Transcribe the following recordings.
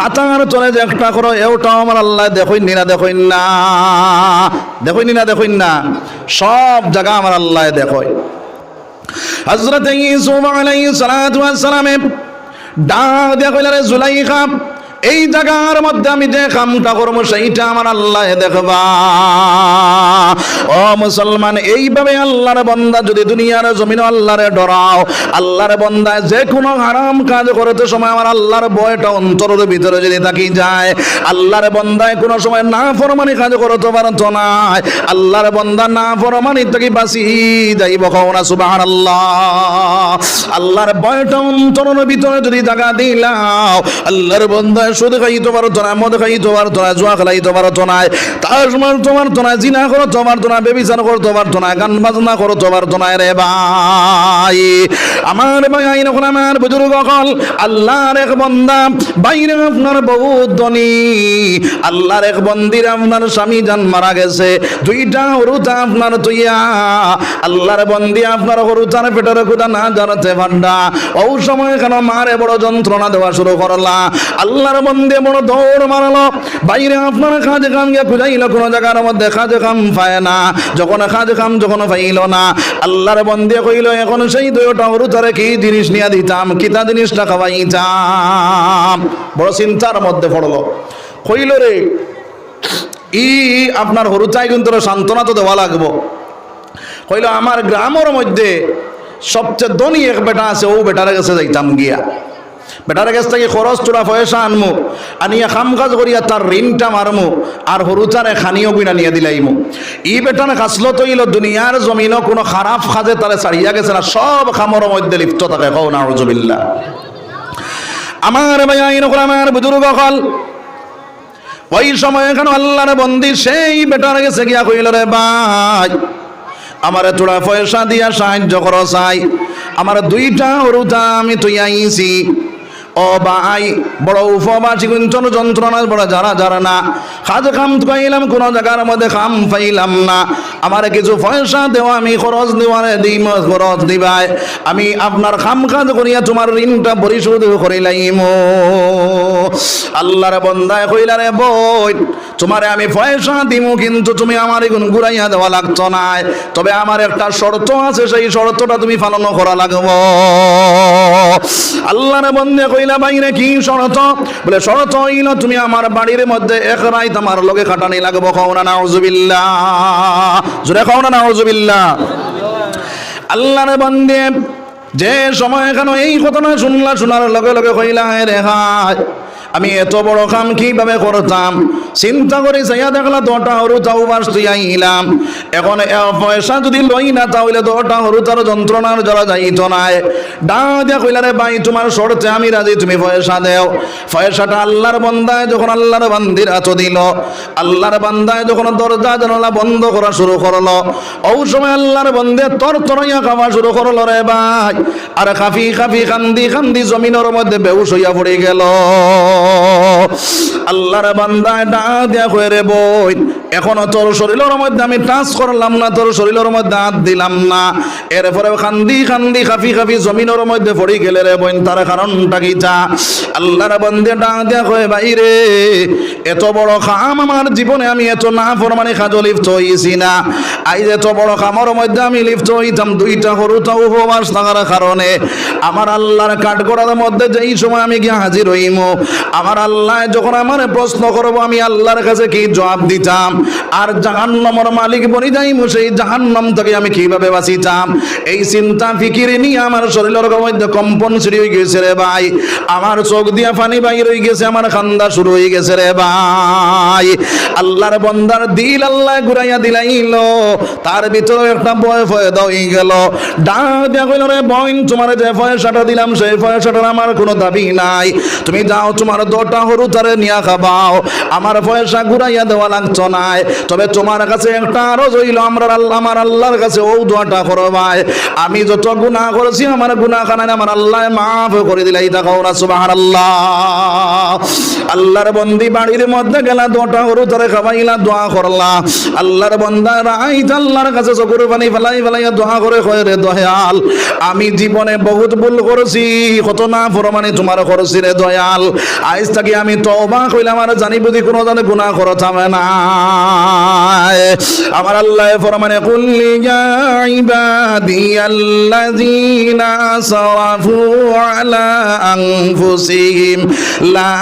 খাতার চলে একটা করো, এওটাও আমার আল্লাহ দেখইন নিনা দেখইন না দেখইন নিনা দেখইন না সব জায়গা আমার আল্লাহ দেখই হজরত ইসুফ আলাইহিস সালাতু ওয়াস সালামে ডাক দিয়া কইলা রে জুলাইখা এই জায়গার মধ্যে আমি যে কামটা করব, সেইটা আমার আল্লাহ দেখবা। ও মুসলমান, এইভাবে আল্লাহর বন্দা যদি দুনিয়ার জমিন আল্লাহরে ডরাও, আল্লাহর বন্দা যে কোনো হারাম কাজ করতে সময় আমার আল্লাহর বয়টা অন্তরের ভিতরে যদি থাকি যায়, আল্লাহর বন্দায় কোনো সময় না ফরমানি কাজ করতে পারতো না, আল্লাহর বন্দা না ফরমানি থেকে বাসি যাইব কওনা সুবহানাল্লাহ। আল্লাহর বয়টা অন্তরের ভিতরে যদি জায়গা দিলাও, আল্লাহর বন্দা সুদ খাইতে মদ জুয়া না জিনা করতে পারতো না বেবিচার করতে পারতো না গান বাজনা করতে পারতো না রে ভাই। আমার ভাই আমার আল্লাহর এক বন্দা, বাইরে আপনার ধনী। আল্লাহর এক বন্দির আপনার স্বামী জান মারা গেছে। দুইটা হরুতা আপনার তুইয়া আল্লাহর বন্দি আপনার হরুতার পেটের কুদা না জানাতে ভান্ডা ও সময় কেন মারে বড় যন্ত্রণা দেওয়া শুরু করলা। আল্লাহর বন্দি বড় দৌড় মারলো। বাইরে আপনার কাজ কাম গিয়ে খুঁজাইল, কোনো জায়গার মধ্যে কাজ কাম পায় না। যখন কাজ কাম যখন পাইল না। আল্লাহর বন্দে কইল, এখন সেই দুইটা হরুতারে কি জিনিস নিয়ে দিতাম? কিতা জিনিসটা খাওয়াইতাম? বড় চিন্তার মধ্যে পড়ল। কইল রে, ই আপনার হরুচাই কিন্তু সান্ত্বনা তো দেওয়া লাগবো। কইল, আমার গ্রামের মধ্যে সবচেয়ে ধনী এক বেটা আছে, ও বেটার কাছে যাইতাম গিয়া। বেটার কাছ থেকে খরচ তোরা পয়সা আনমু, আনিয়া খাম কাজ করিয়া তার ঋণটা মারমু, আর হরুচারে খানিও গুইনা নিয়ে দিলাইমু। ই বেটানে খাসলো তৈল দুনিয়ার জমিনও কোনো খারাপ খাজে তারে ছাড়িয়া গেছে না, সব খামর মধ্যে লিপ্ত থাকে, কও না রজবিল্লা আমার ভাই আইন আমার বুজুর্গ কল ওই সময় এখানে আল্লাহর বন্দি সেই বেটার গেছে গিয়া কইল, রে ভাই, আমার তোরা পয়সা দিয়া সাহায্য করো চাই আমার দুইটা হরুতা আমি তুই আইছি। ও ভাই, বড় উপবাসী কুঞ্চন যন্ত্রণা বড় যারা যারা না। কাজ খাম পাইলাম, কোন জায়গার মধ্যে খাম পাইলাম না। আমার কিছু পয়সা দেওয়া আমি খরচ দেওয়ারে দিম খরচ দিবাই। আমি আপনার খাম কাজ করিয়া তোমার ঋণটা পরিশোধ করিলাইম। আল্লাহর বন্দায় কইলারে বই, তোমারে আমি পয়সা দিব কিন্তু তুমি আমার এগুন ঘুরাইয়া দেওয়া লাগতো না তবে আমার একটা শর্ত আছে, সেই শর্তটা তুমি পালন করা লাগবো। আল্লাহর বন্দে কইলা বাইরে কি শরত? বলে, শরত হইল, তুমি আমার বাড়ির মধ্যে এক রাইত আমার লগে খাটানি লাগবো খাওনা নাউজুবিল্লাহ। জোরে খাওনা নাউজুবিল্লাহ। আল্লাহর বন্দে, যে সময় এখানে এই ঘটনা শুনলা, শোনার লগে লগে কইলা হে রে হায়। আমি এত বড় কাম কীভাবে করতাম? চিন্তা করে যাইয়া দেখলা দটা হরু তাও বাস আইলাম। এখন পয়সা যদি লই না তাহলে দটা হরু তার যন্ত্রণার জলা যাইত নাই। ডা দিয়া কইলা, রে ভাই, তোমার শর্তে আমি রাজি, তুমি পয়সা দেও। পয়সাটা আল্লাহর বন্দায় যখন আল্লাহর বান্দির এত দিল, আল্লাহর বান্দায় যখন দরজা জানালা বন্ধ করা শুরু করল, ও সময় আল্লাহর বন্দে তর তরাইয়া খাওয়া শুরু করল, রে ভাই। আর খাফি খাফি কান্দি কান্দি জমিনের মধ্যে বেউস হইয়া পড়ে গেল। আল্লাহর বান্দায় ডা দেয়া হয়ে রে বই এখনও তোর শরীরের মধ্যে আমি টাচ করলাম না, তোর শরীরের মধ্যে হাত দিলাম না। এরপরে খান্দি খান্দি খাফি খাফি জমিনের মধ্যে পড়ে গেলে রে বোন, তার কারণটা কি যা? আল্লাহর বন্দে ডা দিয়া কয়ে বাইরে এত বড় খাম আমার জীবনে আমি এত না ফরমানে খাজ লিপ্ত হইছি না। আই এত বড় খামর মধ্যে আমি লিপ্ত হইতাম, দুইটা হরুতা উপবাস থাকার কারণে। আমার আল্লাহর কাঠগড়ার মধ্যে যেই সময় আমি গিয়ে হাজির হইম, আমার আল্লাহ যখন আমার প্রশ্ন করব, আমি আল্লাহর কাছে কি জবাব দিতাম? আর জাহান্নমর মালিক বনি যাইম সেই জাহান্নম থেকে আমি কীভাবে বাঁচিতাম? এই চিন্তা, ফিকিরে নিয়ে আমার শরীরের মধ্যে কম্পন শুরু হয়ে গেছে রে ভাই। আমার চোখ দিয়া পানি বাইর হয়ে গেছে, আমার খান্দা শুরু হয়ে গেছে রে ভাই। আল্লাহর বন্দার দিল আল্লাহ ঘুরাইয়া দিলাইল, তার ভিতরে একটা বয় ভয় হয়ে গেল। ডাক দিয়া কইল, রে বইন তোমার যে পয়সাটা দিলাম, সেই পয়সাটার আমার কোনো দাবি নাই। তুমি যাও, তোমার দটা হরু তারে নিয়া খাবাও। আমার পয়সা ঘুরাইয়া দেওয়া লাগতো নাই তবে তোমার কাছে একটা আরও জইল আমরা আল্লাহ আমার আল্লাহর কাছে ও দোয়াটা করো ভাই। আমি যত গুনাহ করেছি, আমার গুনাহ খানায় আমার আল্লাহ মাফ করে দিলাই দেখো না সুবহানাল্লাহ। আল্লাহর বন্দি বাড়ির মধ্যে গেলা দোটা গরু ধরে খাবাইলা দোয়া করলা। আল্লাহর বন্দা রাইত আল্লাহর কাছে চকুর পানি ফেলাই ফেলাইয়া দোয়া করে, কয় রে দয়াল, আমি জীবনে বহুত ভুল করেছি, কত না ফরমানি তোমার করেছি রে দয়াল। আজ থাকি আমি তওবা কইলাম, আর জানি বুঝি কোনো জানে গুনাহ করো থামে না আমার আল্লাহ ফরমানে কুল্লি ইয়া ইবাদিয়াল্লাযীনা আসরাফু আলা আনফুসিহিম, লা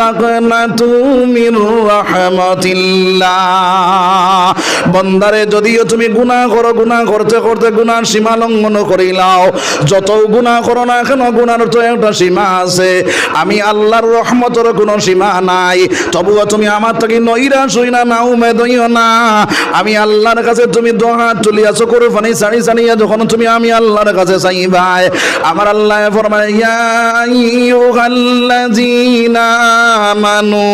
তাকনাতু মির রাহমাতিল্লাহ। বন্দারে, যদিও তুমি গুনাহ করো, গুনাহ করতে করতে গুনার সীমা লঙ্ঘন করিলাও যত গুনাহ করো না কেন গুনার তো একটা সীমা আছে। আমি আল্লাহর রহমতের কোনো সীমা নাই, তবুও তুমি আমার থেকে নইরা শুই না না উমেদ হইও না। আমি আল্লাহর কাছে তুমি দোহাত তুলিয়াছো কোরবানি সারি সারিয়া যখন তুমি আমি আল্লাহর কাছে চাইবাই। আমার আল্লাহ ফরমায়, ইয়া আইয়ুহাল্লাযীনা আমানু,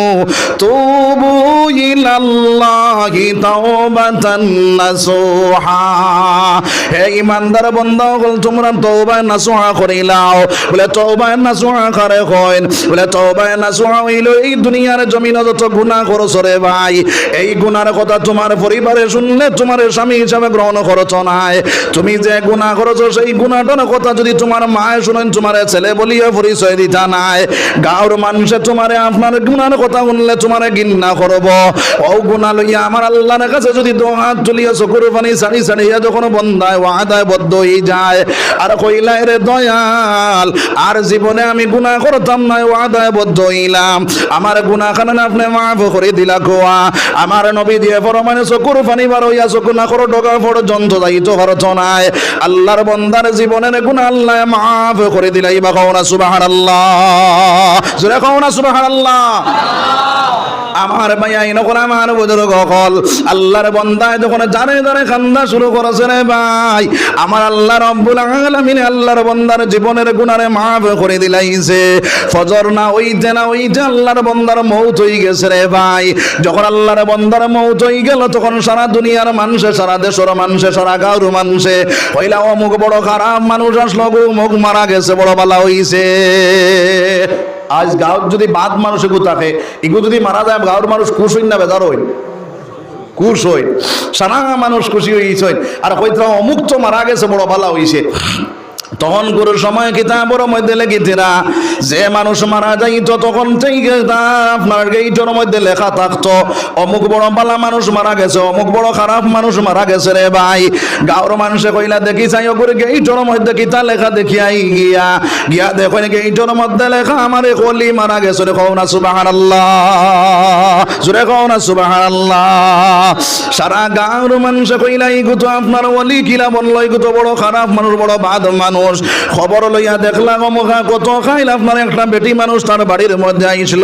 তুবু ইলাল্লাহি তাওবাতান নাসুহা। হে ইমানদার তোমরা তওবা নাসুহা বলে তওবা নাসুহা করে কইন? বলে তওবা নাসুহা হইল এই দুনিয়ার যত গুনাহ রে ভাই। এই গুনার কথা তোমার পরিবারে শুনলে তোমার স্বামী হিসাবে গ্রহণ করছ নাই। তুমি যে গুনাহ করছ, সেই গুনাহটার কথা যদি তোমার মায়ে শুনেন, তোমার ছেলে বলিয়া পরিচয় দিতা নাই। গাঁর মানুষে তোমারে আপনার গুনার কথা শুনলে তোমারে গিন্না করব। ও গুনাহ লইয়া আমার আল্লাহর কাছে যদি দো হাত তুলিয়া চকুর পানি সারি সারিয়া যখন বন্ধায় ওয়াদায় বদ্ধ হয়ে যায়। আর কইলাই রে দয়াল, আর জীবনে আমি গুনাহ করতাম না, ওয়াদায় বদ্ধ হইলাম। আমার গুনাহ খান আপনি মাফ করে দিলা কোয়া আমার নবী দিয়ে পরমানে চকুর পানি বার হইয়া চকু না করো ডগা পর্যন্ত যাইতো ভারত নাই। আল্লাহর বন্দার জীবনের গুনাহ আল্লাহ মাফ করে দিলাই বা কওনা সুবহানাল্লাহ। জোরে কওনা সুবহানাল্লাহ। আমার ভাই আইন করে আমার বুজুর্গ হল আল্লাহর বন্দায় যখন জানে জানে খান্দা শুরু করেছে রে ভাই, আমার আল্লাহ রব্বুল আলামিন আল্লাহর বন্দার জীবনের গুনারে মাফ করে দিলাইছে। ফজর না ওইতে না ওইতে আল্লাহর বন্দার মৌত হয়ে গেছে রে ভাই। যখন আল্লাহর বন্দার মৌত হয়ে গেল, তখন সারা দুনিয়ার মানুষে, সারা দেশের মানুষে, সারা গাঁর মানুষে, কইলা, অমুক বড় খারাপ মানুষ আসলো মুখ মারা গেছে, বড় বালা হইছে। আজ গাঁৱত যদি বাদ মানুষ এগু থাকে এগু যদি মারা যায়, গাঁৱৰ মানুষ খুশ হইন না বেজার হইন। খুশ হইন। সারা মানুষ খুশি হইছে আর কইতে অমুক তো মারা গেছে, বড় ভালো হইছে তখন গুরুর সময় কিতাবর মধ্যে লেগেছিরা, যে মানুষ মারা যাইতো তখন থেকে আপনার গেইটের মধ্যে লেখা থাকতো, অমুক বড় পালা মানুষ মারা গেছে, অমুক বড় খারাপ মানুষ মারা গেছে রে ভাই। গাঁর মানুষে কইলা, দেখি চাই ওগুলো গেইটের মধ্যে কিতা লেখা দেখিয়াই গিয়া গিয়া দেখেন গেইটের মধ্যে লেখা, আমার কলি মারা গেছে রে, কও না সুবাহান আল্লাহ জোরে কও না সুবাহান সারা গাঁর মানুষে কইলা ইগু তো আপনার ওলি কিলা বলল ইগু তো বড় খারাপ মানুষ, বড় বাদ মানুষ। খবর লইয়া দেখলাম অমুখা কত খাইল আপনার একটা বেটি মানুষ তার বাড়ির মধ্যে আইছিল।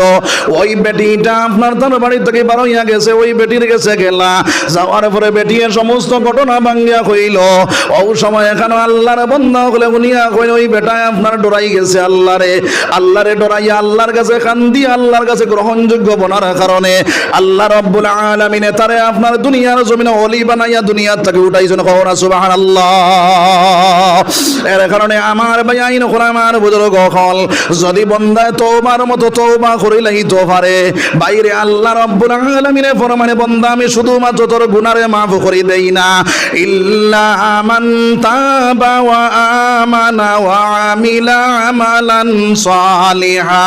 ওই বেটিটা আপনার তার বাড়ি থেকে বার হইয়া গেছে, ওই বেটির গেছে গেলা। যাওয়ার পরে বেটিয়ে সমস্ত ঘটনা ভাঙ্গিয়া কইল ও সময় এখানে আল্লাহর বন্ধ হলে উনিয়া কই, ওই বেটায় আপনার ডরাই গেছে আল্লাহরে। আল্লাহরে ডরাইয়া আল্লাহর কাছে কান্দি, আল্লাহর কাছে গ্রহণযোগ্য বনার কারণে আল্লাহ রব্বুল আলামিনে তারে আপনার দুনিয়ার জমিনে অলি বানাইয়া দুনিয়ার থেকে উঠাইছেন। কওনা, সুবহানাল্লাহ। এর কারণে আমার ভাই আইন আমার বুজুর্গ হল যদি বন্দায় তোবার মতো তোবা করিলেই তো পারে। বাইরে আল্লাহ রব্বুল আলামিনে ফরমানে, বন্দা, আমি শুধুমাত্র তোর গুনারে মাফ করে দেই না। ইল্লা মান তাবা ওয়া আমানা ওয়া আমিলা আমালান সালিহা।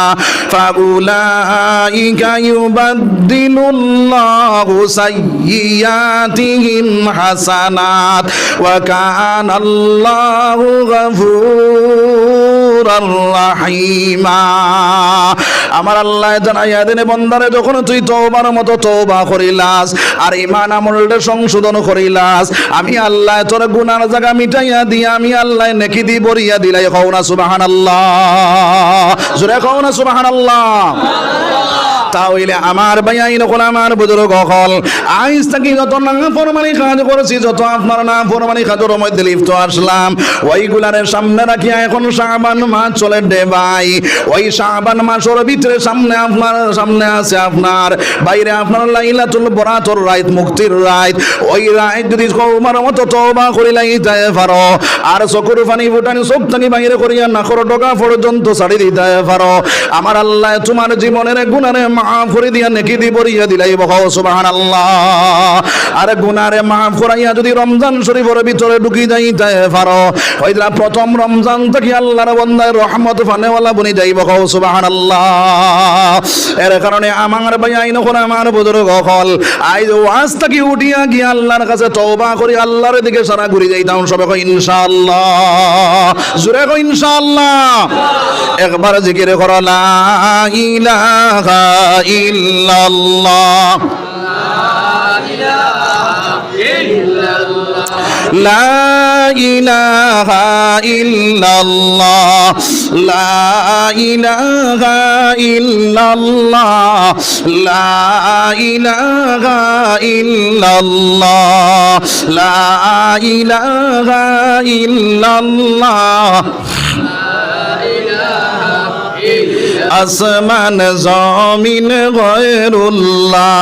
ফাউলাইকা ইউবাদদিলুল্লাহু সাইয়্যাতিহিম হাসানাত। ওয়া কানা আল্লাহু গফুরার রাহিমা আমার আল্লাহ জানাইয়া দেনে বন্দারে, যখন তুই তওবার মতো তওবা করিলাস আর ইমান আমলটা সংশোধন করিলাস, আমি আল্লাহ তোর গুনার জায়গা মিটাইয়া দিয়া, আমি আল্লাহ নেকি দি বরিয়া দিলাই। কও না সুবহানাল্লাহ। জোরে না সুবহানাল্লাহ। তাহলে আমার ভাই আইন হল আমার বুজুর্গ হল। আইস থাকি যত না ফরমানি কাজ করেছি, যত আপনার না ফরমানি কাজের মধ্যে লিপ্ত আসলাম। ওই ওইগুলারে সামনে রাখিয়া এখন শাবান মাস চলে ডে ভাই। ওই শাবান মাসের ভিতরে সামনে আপনার, সামনে আছে আপনার। বাইরে আপনার লাইলাতুল বরাতর রাত মুক্তির রাত ওই রাত যদি কৌমার মতো তওবা করি লাইতে পারো। আর চকুর পানি ফুটানি চোখ টানি বাইরে করিয়া নাকর ডগা পর্যন্ত ছাড়ি দিতে পারো। আমার আল্লাহ তোমার জীবনের গুণারে মাফ করে দিয়া নেকি দি বরিয়া দিলাই বহ, সুবহানাল্লাহ। আর গুনারে মাফ করাইয়া যদি রমজান শরীফের ভিতরে ঢুকি যাইতে পারো ওইটা প্রথম রমজান থেকে আল্লাহর বন্দায় রহমত ফানেওয়ালা বনি যাইব কও সুবহানাল্লাহ। এর কারণে আমার ভাই, আইন করে আমার বুজুর্গ হল আইজ ওয়াজ থেকে উঠিয়া গিয়ে আল্লাহর কাছে তওবা করি, আল্লাহর দিকে সারা ঘুরে যাইতাম, সবে কই ইনশাআল্লাহ। জুরে কই ইনশাআল্লাহ। একবার জিকির করো, লা ইলাহা ইল্লাল্লাহ لا إله إلا الله لا إله إلا الله لا إله إلا الله لا إله إلا الله আসমান জমিন গয়রুল্লাহ,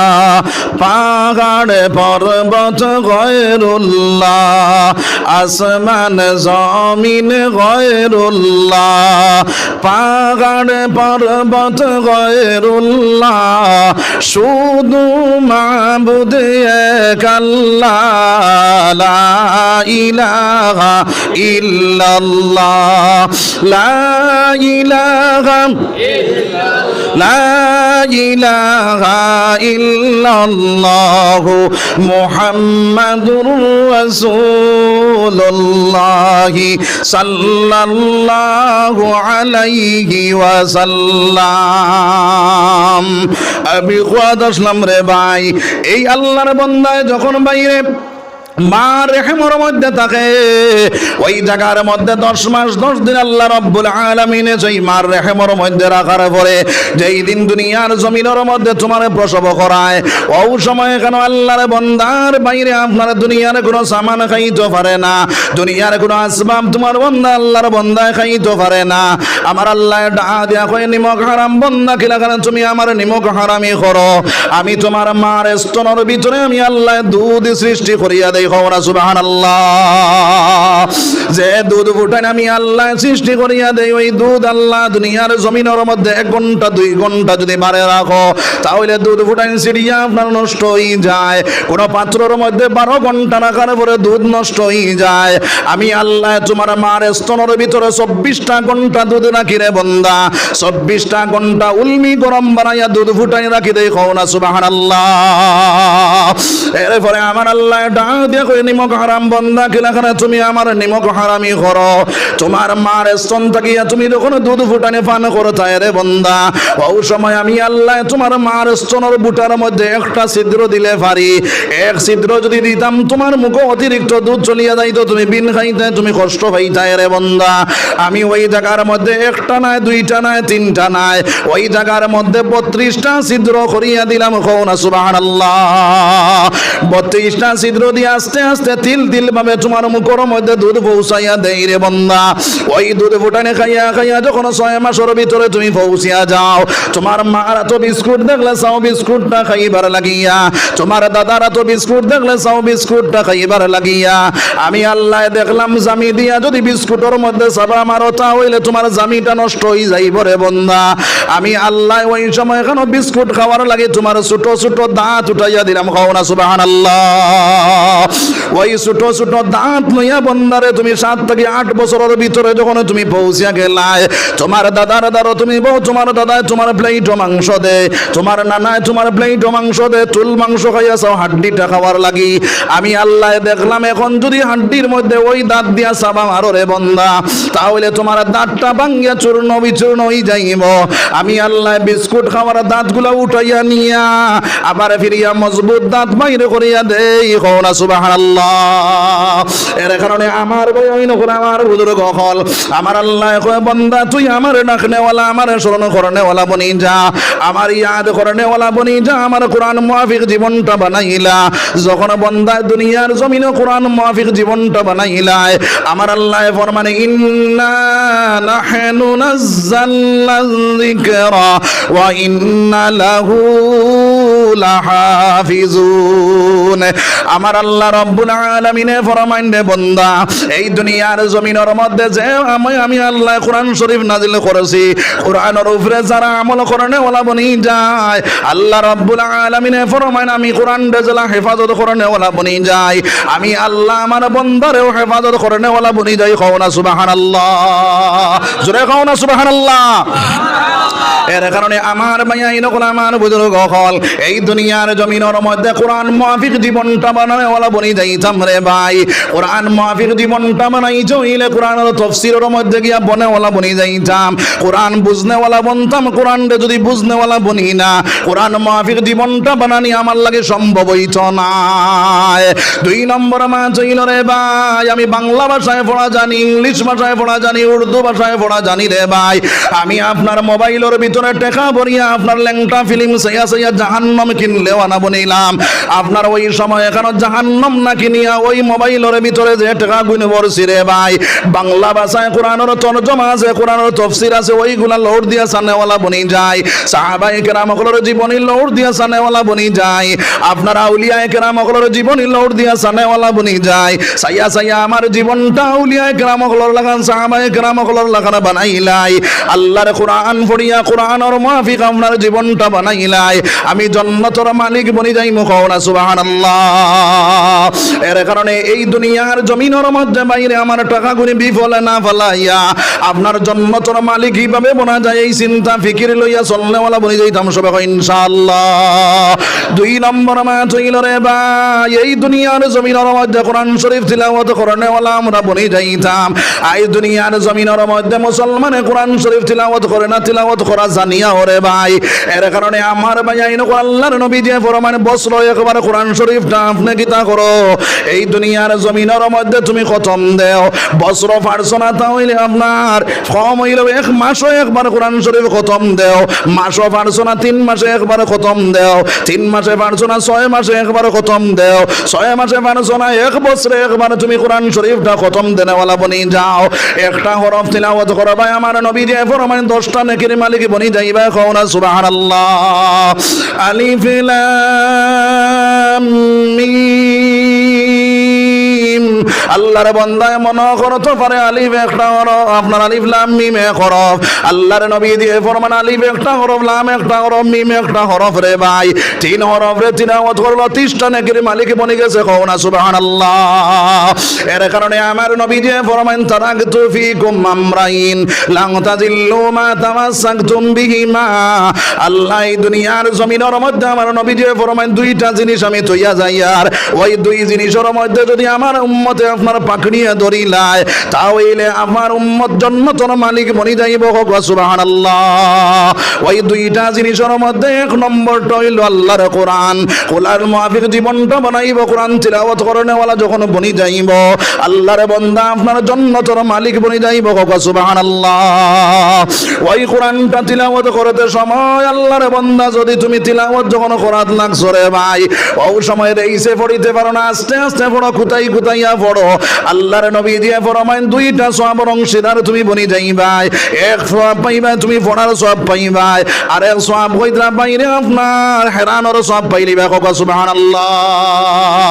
পাহাড় পর্বত গয়রুল্লাহ, আসমান জমিন গয়রুল্লাহ, পাহাড় পর্বত গয়রুল্লাহ, শুধু মাবুদ এক আল্লাহ ইলাহা ইল্লাল্লাহ, লা ইলাহা لا إله إلا الله محمد رسول الله صلى الله عليه وسلم আমি খোয়াদ আসলাম রে ভাই এই আল্লাহর বন্দায় যখন বাইরে মা রেহেমর মধ্যে থাকে। ওই জায়গার মধ্যে দশ মাস, দশ দিন আল্লাহ রব্বুল আলমিনে সেই মার রেহেমর মধ্যে রাখার পরে যেই দিন দুনিয়ার জমিনের মধ্যে তোমার প্রসব করায় ও সময় কেন আল্লাহর বন্দার বাইরে আপনার দুনিয়ার কোনো সামান খাইতে পারে না, দুনিয়ার কোনো আসবাব তোমার বন্দা আল্লাহর বন্দায় খাইতে পারে না। আমার আল্লাহ ডা দিয়া কয়ে, নিমক হারাম বন্দা কিলা কারণ তুমি আমার নিমক হারামি করো? আমি তোমার মার স্তনের ভিতরে আমি আল্লাহ দুধ সৃষ্টি করিয়া দেই যে দুধ ফুটান, আমি আল্লাহ সৃষ্টি করিয়া দেই। ওই দুধ আল্লাহ দুনিয়ার জমিনের মধ্যে এক ঘণ্টা, দুই ঘণ্টা যদি বারে রাখো, তাহলে দুধ ফুটান সিঁড়িয়া আপনার নষ্ট হয়ে যায়। কোন পাত্রের মধ্যে বারো ঘণ্টা রাখার পরে দুধ নষ্ট হয়ে যায়। আমি আল্লাহ তোমার মার স্তনের ভিতরে চব্বিশটা ঘণ্টা দুধ রাখি রে বন্দা। চব্বিশটা ঘণ্টা উলমি গরম বানাইয়া দুধ ফুটাই রাখি দেই সুবাহান আল্লাহ এরপরে আমার আল্লাহ ডাক দিয়ে কই, নিমক হারাম বন্দা কিলাখানে তুমি আমার নিমক হারামি করো। তোমার মার স্তন থাকিয়া তুমি যখন দুধ ফুটানে পান করো, তাই রে বন্দা। ও সময় আমি আল্লাহ তোমার মার স্তনের বুটার মধ্যে একটা ছিদ্র দিলে পারি। এক ছিদ্র যদি দিতাম, তোমার মুখে অতিরিক্ত দুধ চলিয়া যাইতো, তুমি বিন খাইতে, তুমি কষ্ট পাইতাই রে বন্দা। আমি ওই জায়গার মধ্যে একটা নাই, দুইটা নাই, তিনটা নাই। ওই জায়গার মধ্যে বত্রিশটা ছিদ্র করিয়া দিলাম কৌ না সুবাহ বত্রিশটা ছিদ্র দিয়ে আস্তে আস্তে তিল তিল ভাবে তোমার মুখর মধ্যে দুধ পৌঁছাইয়া দেই রে বন্দা। ওই দুধ ফুটানে খাইয়া খাইয়া যখন ছয় মাসের ভিতরে তুমি পৌঁছিয়া যাও, তোমার মার তো বিস্কুট দেখলে চাও বিস্কুটটা খাইবার লাগিয়া। তোমার দাদার তো বিস্কুট দেখলে চাও বিস্কুটটা খাইবার লাগিয়া। আমি আল্লাহ দেখলাম জামি দিয়া যদি বিস্কুটের মধ্যে সাবা মারো তা হইলে তোমার জামিটা নষ্ট হয়ে যাইব রে বন্দা। আমি আল্লাহ ওই সময় কেন বিস্কুট খাওয়ার লাগে, তোমার ছোট ছোট দাঁত উঠাইয়া দিলাম, খাও না সুবাহান আল্লাহ ওই ছোট ছোট দাঁত লইয়া বন্দারে তুমি সাত থেকে আট বছরের ভিতরে যখন তুমি পৌঁছিয়া গেলায়, তোমার দাদার দাদারও তুমি বউ, তোমার দাদায় তোমার প্লেট মাংস দে, তোমার নানায় তোমার প্লেট মাংস দে, চুল মাংস খাইয়াছাও, হাড্ডিটা খাওয়ার লাগি। আমি আল্লাহ দেখলাম, এখন যদি হাড্ডির মধ্যে ওই দাঁত দিয়া সাবা মারো রে বন্দা, তাহলে তোমার দাঁতটা ভাঙ্গিয়া চূর্ণ বিচূর্ণ হয়ে যাইব। আমি আল্লাহ বিস্কুট খাওয়ার দাঁতগুলা উঠাইয়া নিয়া, আবার ফিরিয়া মজবুত দাঁত বাইরে করিয়া দেই। কৌনা সুবাহ সুবহানাল্লাহ। এর কারণে আমার ভাই ওই নকল আমার বুজুর্গ হল, আমার আল্লাহ কয়, বান্দা, তুই আমার ডাকনেওয়ালা, আমার স্মরণ করনেওয়ালা বনি যা, আমার ইয়াদ করনেওয়ালা বনি যা, আমার কোরআন মুআফিক জীবনটা বানাইলা। যখন বন্দা দুনিয়ার জমিনে কোরআন মুআফিক জীবনটা বানাইলায়, আমার আল্লাহ ফরমানে, ইন্না নাহনু নাযালনা যিকরা, ওয়া ইন্না লাহু লাহাফিজুন আমার আল্লাহ রব্বুল আলামিনে ফরমান রে বান্দা, এই দুনিয়ার জমিনের মধ্যে যে আমি আমি আল্লাহ কোরআন শরীফ নাজিল করেছি, কোরআনের উপরে যারা আমল করনে ওলা বনি যায়, আল্লাহ রব্বুল আলামিনে ফরমান আমি কোরআন রেজলা হেফাজত করনে ওলা বনি যায়, আমি আল্লাহ আমার বন্দারেও হেফাজত করনে ওলা বনি যাই কও না সুবহানাল্লাহ। জোরে কও না সুবহানাল্লাহ। এর কারণে আমার মাইয়া ইনকুল আমার বুজুর্গ হল। এই দুনিয়ার জমিনের মধ্যে কোরআন মাফিক জীবনটা বানানে ওলা বনি যাইতাম রে ভাই। কোরআন মাফিক জীবনটা বানাই চইলে কোরআনের তফসিরের মধ্যে গিয়া বনে ওলা বনি যাইতাম। কোরআন বুঝনে ওলা বনতাম কোরআন রে যদি বুঝনে ওলা বনি না, কোরআন মাফিক জীবনটা বানানি আমার লাগে সম্ভব হইত না। দুই নম্বর মা চইল রে ভাই, আমি বাংলা ভাষায় পড়া জানি, ইংলিশ ভাষায় পড়া জানি, উর্দু ভাষায় পড়া জানি রে ভাই। আমি আপনার মোবাইলের ভিতরে টেকা ভরিয়া আপনার ল্যাংটা ফিল্ম সাইয়া সাইয়া জাহান্নম কিনলেও আনা বনিলাম আপনার ওই সময় এখানে জাহান্নম না কিনিয়া ওই মোবাইলের ভিতরে যে টেকা গুণ বরছি রে ভাই। বাংলা ভাষায় কোরআনের তর্জমা আছে, কোরআনের তফসির আছে, ওইগুলা লোড দিয়া সানেওয়ালা বনি যায়। সাহাবাই কেরাম সকলের জীবনী লোড দিয়া সানেওয়ালা বনি যায়। আপনার আউলিয়ায় কেরাম সকলের জীবনী লোড দিয়া সানেওয়ালা বনি যায়। সাইয়া সাইয়া আমার জীবনটা আউলিয়ায় কেরাম সকলের লাগান সাহাবাই কেরাম সকলের লাগানা বানাইলাই। আল্লাহর কোরআন পড়িয়া কোরআনের মাফিক আপনার জীবনটা বানাইলাই। আমি জন্নতর মালিক বনি যাই মুখাওনা সুবহানাল্লাহ। এর কারণে এই দুনিয়ার জমিনের মধ্যে বাইরে আমার টাকা গুনি বিফলে না ফলাইয়া আপনার জন্নতর মালিক কীভাবে বনা যায় এই চিন্তা ফিকির লইয়া চলনেওয়ালা বনি যাইতাম সবে ইনশাআল্লাহ। দুই নম্বর মা চইল রে ভাই, এই দুনিয়ার জমিনের মধ্যে কোরআন শরীফ তিলাওয়াত করনেওয়ালা আমরা বনি যাইতাম। এই দুনিয়ার জমিনের মধ্যে মুসলমানে কোরআন শরীফ তিলাওয়াত করে না, তিলাওয়াত করা জানিয়া, ওরে ভাই, এর কারণে আমার ভাই, আইন আল্লাহর নবী যে ফরমান বসর একবার কোরআন শরীফটা আপনি কিতা করো। এই দুনিয়ার জমিনের মধ্যে তুমি খতম দেও। বসর পারছ না তাহলে আপনার কম হইল এক মাসও একবার কোরআন শরীফ খতম দেও। মাসও পারছ না, তিন মাসে একবার খতম দেও। তিন মাসে পারছ ছয় মাসে একবার খতম দেও। ছয় মাসে পারছ এক বছরে একবার তুমি কোরআন শরীফটা খতম দেনেওয়ালা বনি যাও। একটা হরফ তিলাওয়াত করো, ভাই, আমার নবী যে ফরমান দশটা নেকির মালিক বনি যাইবা কও না সুবহানাল্লাহ। আলিফ লাম মিম। আল্লাহর বান্দায় মনে করতে পারে আলিফ একটা হরফ, আপনার আলিফ লাম, মিম এক হরফ। আল্লাহর নবী দিয়ে ফরমান আলিফ একটা হরফ, লাম একটা হরফ, মিম একটা হরফ রে ভাই। তিন হরফ রে তিনাওয়াত করল তিনটা নেকির মালিক বনি গেছে, কও না সুবহানাল্লাহ। এর কারণে আমার নবী যে ফরমান তারাকতু ফিকুম আমরাইন লাং তাজিল্লু মা তামাসসাকতুম বিহিমা। আল্লাহ দুনিয়ার জমিনের মধ্যে আমার নবী যে ফরমান, দুইটা জিনিস আমি তৈয়া যাই আর ওই দুই জিনিসের মধ্যে যদি আমার উম্মতে আপনার পাকড়িয়া ধরিলায় তাহলে আমার উম্মত জন্মতর মালিক বনি যাইব হোক সুবহানাল্লাহ। ওই দুইটা জিনিসের মধ্যে এক নম্বরটা হইল আল্লাহর কোরআন। কোরআন মুআফিক জীবনটা বানাইব, কোরআন তিলাওয়াত করনেওয়ালা যখন বনি যাইব, আল্লাহর বান্দা আপনার জন্নতর মালিক বনি যাইব হোক সুবহানাল্লাহ। ওই কোরআনটা তিলাওয়াত করতে সময় আল্লাহর বান্দা যদি তুমি তিলাওয়াত যখন করাত লাগছো রে ভাই ও সময় রেইসে পড়িতে পারো না, আস্তে আস্তে পড়ো, কুতাই কুতাইয়া পড়ো। আল্লাহর নবী দিয়ে ফরমাইন, দুইটা সওয়াবের অংশীদার তুমি বনি যাইবাই। এক সব পাইবা, তুমি পড়ার সব পাইবাই। আর এক সব হইতরা বাইরে আপনার হেরানোর সব পাইলিবা কোকা সুবহানাল্লাহ।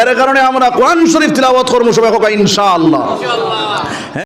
এর কারণে আমরা কোরআন শরীফ তিলাওয়াত করব সবাই কোকা ইনশাআল্লাহ